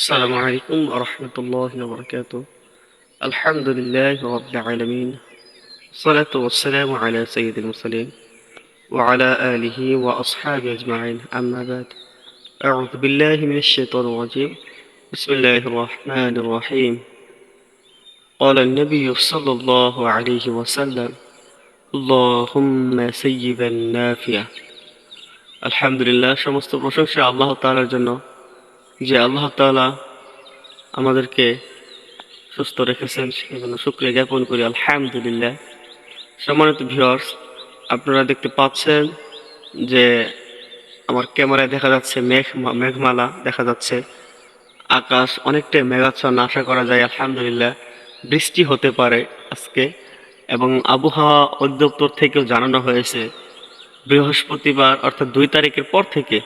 السلام عليكم ورحمة الله وبركاته الحمد لله رب العالمين الصلاة والسلام على سيد المرسلين وعلى آله وأصحابه أجمعين أما بعد أعوذ بالله من الشيطان الرجيم بسم الله الرحمن الرحيم قال النبي صلى الله عليه وسلم اللهم سيبا نافيا আলহামদুলিল্লাহ সমস্ত প্রশংসা আল্লাহ তাআলার জন্য যে আল্লাহ তাআলা আমাদেরকে সুস্থ রেখেছেন, সেজন্য শুক্রিয়া জ্ঞাপন করি। আলহামদুলিল্লাহ। সম্মানিত ভিউয়ার্স আপনারা দেখতে পাচ্ছেন যে আমার ক্যামেরায় দেখা যাচ্ছে মেঘ, মেঘমালা দেখা যাচ্ছে। আকাশ অনেকটাই মেঘাচ্ছন্ন, আশা করা যায়, আলহামদুলিল্লাহ। বৃষ্টি হতে পারে আজকে, এবং আবহাওয়া অধিদপ্তর থেকেও জানানো হয়েছে, বৃহস্পতিবার, অর্থাৎ দুই তারিখের পর থেকে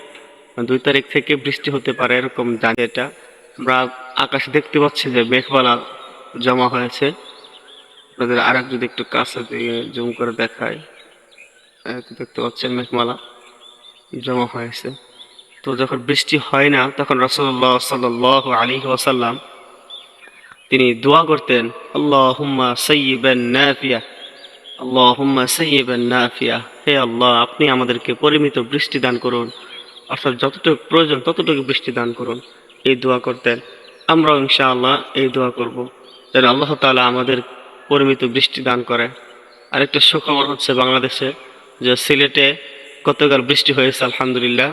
দুই তারিখ থেকে বৃষ্টি হতে পারে এরকম জানি এটা। আমরা আকাশে দেখতে পাচ্ছি যে মেঘমালা জমা হয়েছে। আপনাদের আর এক যদি একটু কাছে দিয়ে জুম করে দেখায় দেখতে পাচ্ছেন মেঘমালা জমা হয়েছে। তো যখন বৃষ্টি হয় না, তখন রসল্লাহ সাল্লাহ আলী ওয়াসাল্লাম তিনি দোয়া করতেন আল্লাহ হুম্মা সৈয়বেন নাফিয়া আল্লাহ হুম্মা সৈয়বেন নাফিয়া, হে আল্লাহ, আপনি আমাদেরকে পরিমিত বৃষ্টি দান করুন। অর্থাৎ যতটুকু প্রয়োজন ততটুকু বৃষ্টি দান করুন। এই দোয়া করতেন আমরাও ইনশাআল্লাহ এই দোয়া করব, যেন আল্লাহ তালা আমাদের পরিমিত বৃষ্টি দান করে। আরেকটা সুখবর হচ্ছে বাংলাদেশে যে সিলেটে গতকাল বৃষ্টি হয়েছে, আলহামদুলিল্লাহ।